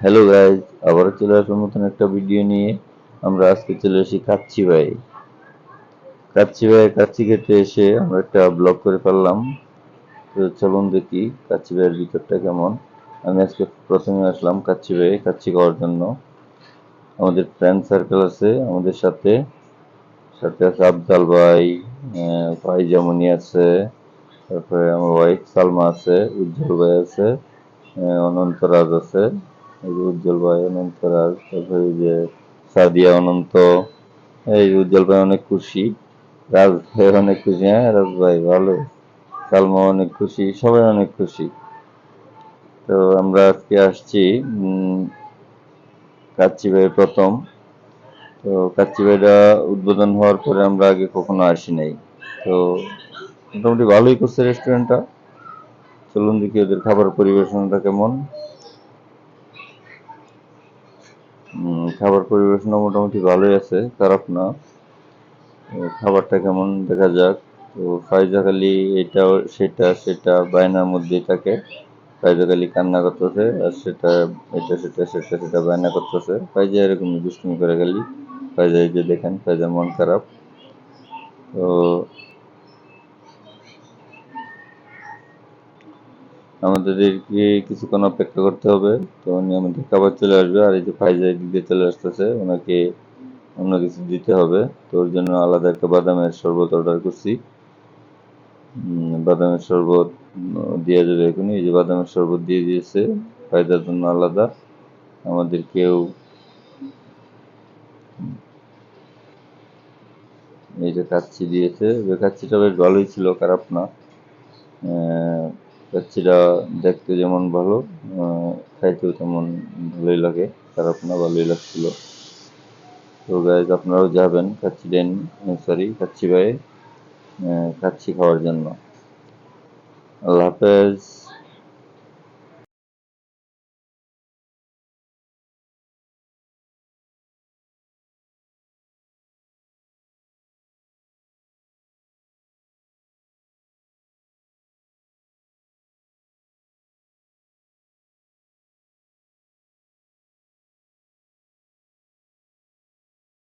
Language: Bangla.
হ্যালো গাইজ আবারও চলে আসলাম নতুন একটা ভিডিও নিয়ে। আমরা আজকে চলে আসি কাচ্চি ভাই কাচ্চি ভাই কাচ্চি খেতে এসে আমরা একটা ব্লগ করে ফেললাম। তো চলুন দেখি কাচ্চি ভাইয়ের ভিতরটা কেমন। আমি আজকে প্রথমে আসলাম কাচ্চি ভাই কাচ্চি খাওয়ার জন্য। আমাদের ফ্রেন্ড সার্কেল আছে আমাদের সাথে। সাথে আছে আফজাল ভাই ভাই জামনি আছে। তারপরে আমার ওয়াইফ সালমা আছে উজ্জ্বল ভাই আছে আহ, অনন্তরাজ আছে। উজ্জ্বল ভাই অনন্তরাজ তারপরে যে সাদিয়া অনন্ত, এই উজ্জ্বল ভাই অনেক খুশি রাজ ভাই অনেক খুশি হ্যাঁ রাজ ভাই ভালো সালমা অনেক খুশি, সবাই অনেক খুশি। তো আমরা আজকে আসছি কাচ্চি ভাই প্রথম। তো কাচ্চি ভাইটা উদ্বোধন হওয়ার পরে আমরা আগে কখনো আসি নাই। তো মোটামুটি ভালোই করছে রেস্টুরেন্টটা চলুন দেখি ওদের খাবার পরিবেশনটা কেমন। খাবার পরিবেশনা মোটামুটি ভালোই আছে, খারাপ না। খাবারটা কেমন দেখা যাক। তো ফাইজা খালি এটা সেটা সেটা বায়নার মধ্যেই থাকে। ফাইজা খালি কান্না করতেছে আর সেটা, এটা, সেটা সেটা সেটা বায়না করতেছে। ফাইজা এরকম দুষ্টুমি করে খালি। ফাইজা এই যে দেখেন ফাইজার মন খারাপ। তো আমাদেরকে কিছুক্ষণ অপেক্ষা করতে হবে। তো উনি আমাদের খাবার চলে আসবে আর এই যে ফাইজা এদিক দিয়ে চলে আসতেছে, ওনাকে অন্য কিছু দিতে হবে। তো ওর জন্য আলাদা একটা বাদামের শরবত অর্ডার করছি। বাদামের শরবত দিয়ে যাবে এখনই। এই যে বাদামের শরবত দিয়ে দিয়েছে ফায়দার জন্য আলাদা। আমাদের কেউ এই যে কাচ্চি দিয়েছে। ওই কাচ্চিটা বেশ ভালোই ছিল, খারাপ না। কাচ্চিটা দেখতে যেমন ভালো খাইতেও তেমন ভালোই লাগে, খারাপ না, ভালোই লাগছিল। তো গাইজ আপনারাও যাবেন কাচ্চি ডেন সরি কাচ্চি ভাই কাচ্চি খাওয়ার জন্য। আল্লাহ হাফেজ।